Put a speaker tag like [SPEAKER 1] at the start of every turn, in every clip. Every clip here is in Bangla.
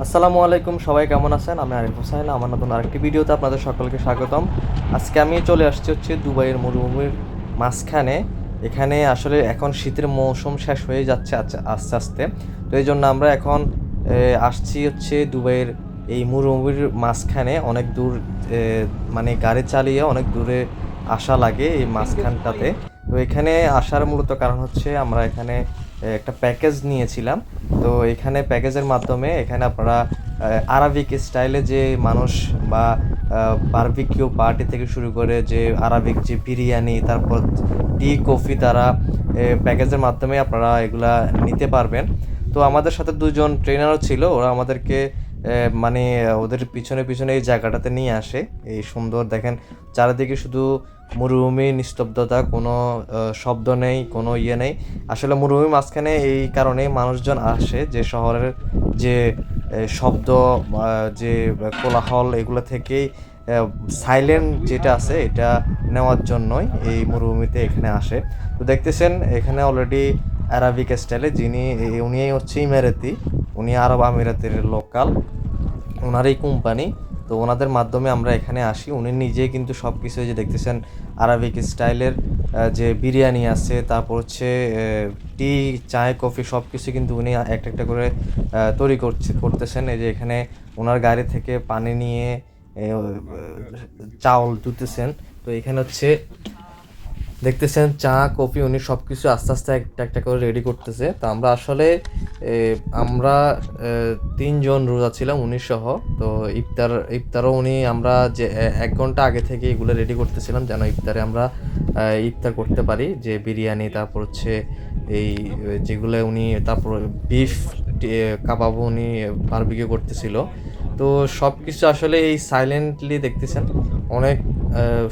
[SPEAKER 1] আসসালামু আলাইকুম, সবাই কেমন আছেন? আমি আরিফ হোসেন আমার নতুন আরেকটি ভিডিওতে আপনাদের সকলকে স্বাগতম। আজকে আমি চলে আসছি হচ্ছে দুবাইয়ের মরুভূমির মাঝখানে। এখানে আসলে এখন শীতের মৌসুম শেষ হয়ে যাচ্ছে আচ্ছা- আস্তে আস্তে। তো এই জন্য আমরা এখন আসছি হচ্ছে দুবাইয়ের এই মরুভূমির মাঝখানে। অনেক দূর মানে গাড়ি চালিয়ে অনেক দূরে আসা লাগে এই মাঝখানটাতে। তো এখানে আসার মূলত কারণ হচ্ছে আমরা এখানে একটা প্যাকেজ নিয়েছিলাম। তো এখানে প্যাকেজের মাধ্যমে এখানে আপনারা আরাবিক স্টাইলে যে মানুষ বা বারবিকিউ পার্টি থেকে শুরু করে যে আরাবিক যে বিরিয়ানি, তারপর টি কফি তারা প্যাকেজের মাধ্যমে আপনারা এগুলা নিতে পারবেন। তো আমাদের সাথে দুজন ট্রেনারও ছিল, ওরা আমাদেরকে মানে ওদের পিছনে পিছনে এই জায়গাটাতে নিয়ে আসে। এই সুন্দর, দেখেন, চারিদিকে শুধু মরুভূমি, নিস্তব্ধতা, কোনো শব্দ নেই, কোনো ইয়ে নেই। আসলে মরুভূমির মাঝখানে এই কারণে মানুষজন আসে, যে শহরের যে শব্দ যে কোলাহল, এগুলো থেকেই সাইলেন্ট যেটা আছে, এটা নেওয়ার জন্যই এই মরুভূমিতে এখানে আসে। তো দেখতেছেন, এখানে অলরেডি আরাবিক স্টাইলে যিনি উনি হচ্ছে ইমারাতি, উনি আরব আমিরাতের লোকাল ওনার এই কোম্পানি, তো ওনাদের মাধ্যমে আমরা এখানে আসি। উনি নিজে কিন্তু সব কিছু যে দেখতেছেন আরাবিক স্টাইলের যে বিরিয়ানি আছে, তারপর হচ্ছে টি, চায় কফি সব কিছু কিন্তু উনি একটা একটা করে তৈরি করছে, করতেছেন। এই যে এখানে ওনার গাড়ি থেকে পানি নিয়ে চাউল দুতেছেন তো এখানে হচ্ছে দেখতেছেন চা, কফি, উনি সব কিছু আস্তে আস্তে একটা একটা করে রেডি করতেছে। তো আমরা আসলে আমরা তিনজন রোজা ছিলাম, উনি সহ। তো ইফতার, ইফতারও উনি আমরা যে এক ঘণ্টা আগে থেকে এগুলো রেডি করতেছিলাম, যেন ইফতারে আমরা ইফতার করতে পারি। যে বিরিয়ানি, তারপর হচ্ছে এই যেগুলো উনি, তারপর বিফ কাবাব উনি বারবিকিউ করতেছিল। তো সব কিছু আসলে এই সাইলেন্টলি দেখতেছেন, অনেক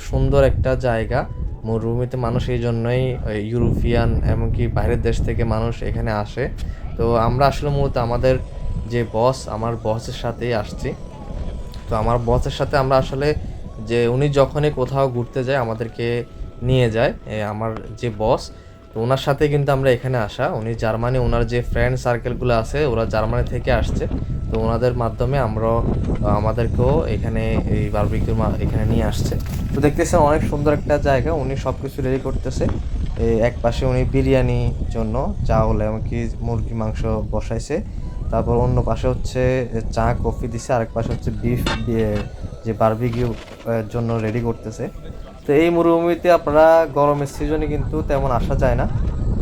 [SPEAKER 1] সুন্দর একটা জায়গা। মরুভূমিতে মানুষ এই জন্যই ইউরোপিয়ান এমনকি বাইরের দেশ থেকে মানুষ এখানে আসে। তো আমরা আসলে মূলত আমাদের যে বস, আমার বসের সাথেই আসছি। তো আমার বসের সাথে আমরা আসলে যে উনি যখনই কোথাও ঘুরতে যায়, আমাদেরকে নিয়ে যায় আমার যে বস, তো ওনার সাথে কিন্তু আমরা এখানে আসা। উনি জার্মানি, ওনার যে ফ্রেন্ড সার্কেলগুলো আছে, ওরা জার্মানি থেকে আসছে। তো ওনাদের মাধ্যমে আমরা আমাদেরকেও এখানে এই বারবিকিউর এখানে নিয়ে আসছে। তো দেখতেছেন অনেক সুন্দর একটা জায়গা, উনি সব কিছু রেডি করতেছে এক পাশে উনি বিরিয়ানি জন্য চাউল এমনকি মুরগি মাংস বসাইছে। তারপর অন্য পাশে হচ্ছে চা, কফি দিছে, আরেক পাশে হচ্ছে বিফ যে বারবিকিউ জন্য রেডি করতেছে। তো এই মরুভূমিতে আপনারা গরমের সিজনে কিন্তু তেমন আসা যায় না।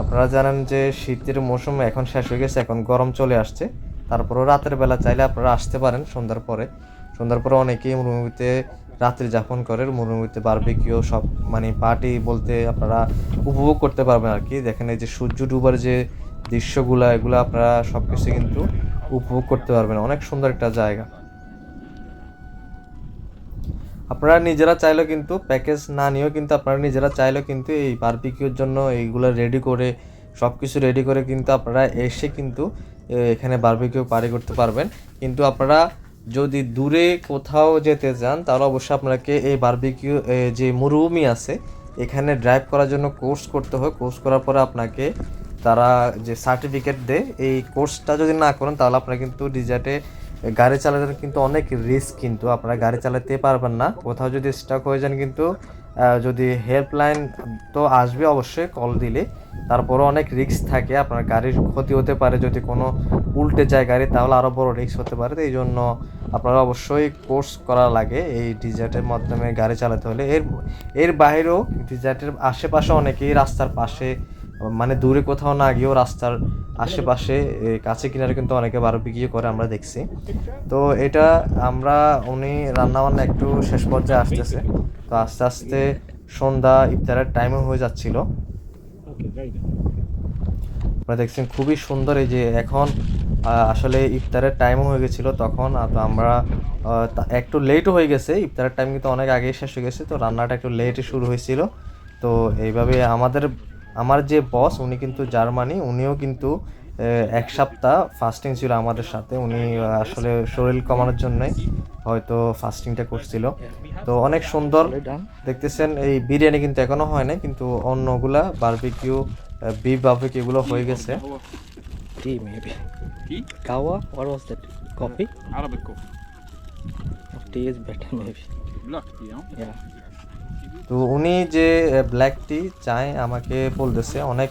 [SPEAKER 1] আপনারা জানেন যে শীতের মৌসুম এখন শেষ হয়ে গেছে, এখন গরম চলে আসছে। তারপরও রাতের বেলা চাইলে আপনারা আসতে পারেন সন্ধ্যার পরে। সন্ধ্যার পরে অনেকেই মরুভূমিতে রাত্রি যাপন করে মরুভূমিতে বারবিকিউ সব মানে পার্টি বলতে আপনারা উপভোগ করতে পারবেন আর কি। দেখেন এই যে সূর্য ডুবার যে দৃশ্যগুলো, এগুলো আপনারা সব কিছু কিন্তু উপভোগ করতে পারবেন। অনেক সুন্দর একটা জায়গা। আপনারা নিজেরা চাইলেও কিন্তু প্যাকেজ না নিয়েও কিন্তু আপনারা নিজেরা চাইলেও কিন্তু এই বারবিকিউর জন্য এইগুলো রেডি করে সব কিছু রেডি করে কিন্তু আপনারা এসে কিন্তু এখানে বারবিকিউ পারি করতে পারবেন। কিন্তু আপনারা যদি দূরে কোথাও যেতে যান, তাহলে অবশ্যই আপনাকে এই বার্বিকিউ যে মরুভূমি আছে, এখানে ড্রাইভ করার জন্য কোর্স করতে হয় কোর্স করার পরে আপনাকে তারা যে সার্টিফিকেট দেয়, এই কোর্সটা যদি না করেন, তাহলে আপনারা কিন্তু ডিজার্টে গাড়ি চালানোর কিন্তু অনেক রিস্ক কিন্তু। আপনারা গাড়ি চালাতে পারবেন না। কোথাও যদি স্টক হয়ে যান কিন্তু যদি হেল্পলাইন তো আসবে অবশ্যই কল দিলে। তারপরও অনেক রিস্ক থাকে, আপনার গাড়ির ক্ষতি হতে পারে, যদি কোনো উল্টে যায় গাড়ি, তাহলে আরও বড় রিস্ক হতে পারে। এই জন্য আপনারা অবশ্যই কোর্স করা লাগে এই ডিজার্টের মাধ্যমে গাড়ি চালাতে হলে। এর এর বাইরেও ডিজার্টের আশেপাশে অনেকেই রাস্তার পাশে মানে দূরে কোথাও না গিয়েও রাস্তার আশেপাশে কাছে কিনারে কিন্তু অনেকে বারবিকিউ করে আমরা দেখছি। তো এটা আমরা, উনি রান্নাবান্না একটু শেষ পর্যায়ে আসতেছে। তো আস্তে আস্তে সন্ধ্যা ইফতারের টাইমও হয়ে যাচ্ছিল। আপনারা দেখছেন খুবই সুন্দর এই যে এখন আসলে ইফতারের টাইমও হয়ে গেছিল তখন তো আমরা একটু লেটও হয়ে গেছে। ইফতারের টাইম কিন্তু অনেক আগেই শেষ হয়ে গেছে, তো রান্নাটা একটু লেটে শুরু হয়েছিল। তো এইভাবে আমাদের আমার যে বস উনি কিন্তু জার্মানি উনিও কিন্তু এক সপ্তাহ ফাস্টিং ছিল আমাদের সাথে উনি আসলে শরীর কমানোর জন্যই হয়তো ফাস্টিংটা করছিল তো অনেক সুন্দর দেখতেছেন এই বিরিয়ানি কিন্তু এখনও হয় না কিন্তু অন্যগুলা বারবিকিউ বিফ বারবিকিউ এগুলো হয়ে গেছে
[SPEAKER 2] tea maybe.
[SPEAKER 3] Tea?
[SPEAKER 2] Kawa? What was that? Coffee?
[SPEAKER 3] Arabic coffee.
[SPEAKER 2] Or tea is better maybe.
[SPEAKER 3] Black tea, huh?
[SPEAKER 2] Yeah.
[SPEAKER 1] তো উনি যে ব্ল্যাক টি চায় আমাকে বলতেছে, অনেক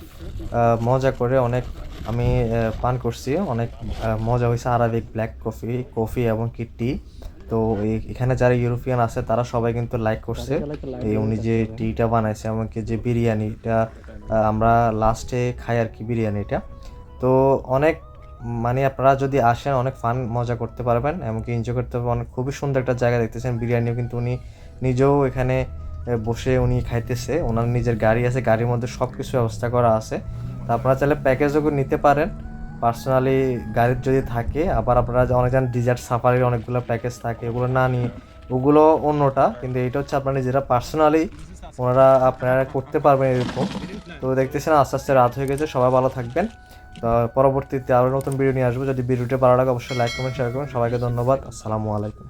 [SPEAKER 1] মজা করে, অনেক আমি পান করছি, অনেক মজা হয়েছে, আরবিক ব্ল্যাক কফি কফি এবং কি টি তো এখানে যারা ইউরোপিয়ান আছে, তারা সবাই কিন্তু লাইক করছে। এই উনি যে টিটা বানাইছে, এমনকি যে বিরিয়ানিটা আমরা লাস্টে খাই আর কি বিরিয়ানিটা। তো অনেক মানে আপনারা যদি আসেন, অনেক ফান মজা করতে পারবেন, এমনকি এনজয় করতে পারবেন। খুবই সুন্দর একটা জায়গা দেখতেছেন। বিরিয়ানিও কিন্তু উনি নিজেও এখানে বসে উনি খাইতেছে। ওনার নিজের গাড়ি আছে, গাড়ির মধ্যে সব কিছু ব্যবস্থা করা আছে। তা আপনারা চাইলে প্যাকেজও নিতে পারেন। পার্সোনালি গাড়ির যদি থাকে, আবার আপনারা অনেক অনেক ডিজার্ট সাফারির অনেকগুলো প্যাকেজ থাকে ওগুলো না নিয়ে, ওগুলো অন্যটা। কিন্তু এটা হচ্ছে আপনারা নিজেরা পার্সোনালি ওনারা আপনারা করতে পারবেন এরকম। তো দেখতেছেন, আস্তে আস্তে রাত হয়ে গেছে, সবাই ভালো থাকবেন। তো পরবর্তীতে আরও নতুন ভিডিও নিয়ে আসব। যদি ভিডিওটা ভালো লাগে, অবশ্যই লাইক কমেন্ট শেয়ার করবেন। সবাইকে ধন্যবাদ। আসসালামু আলাইকুম।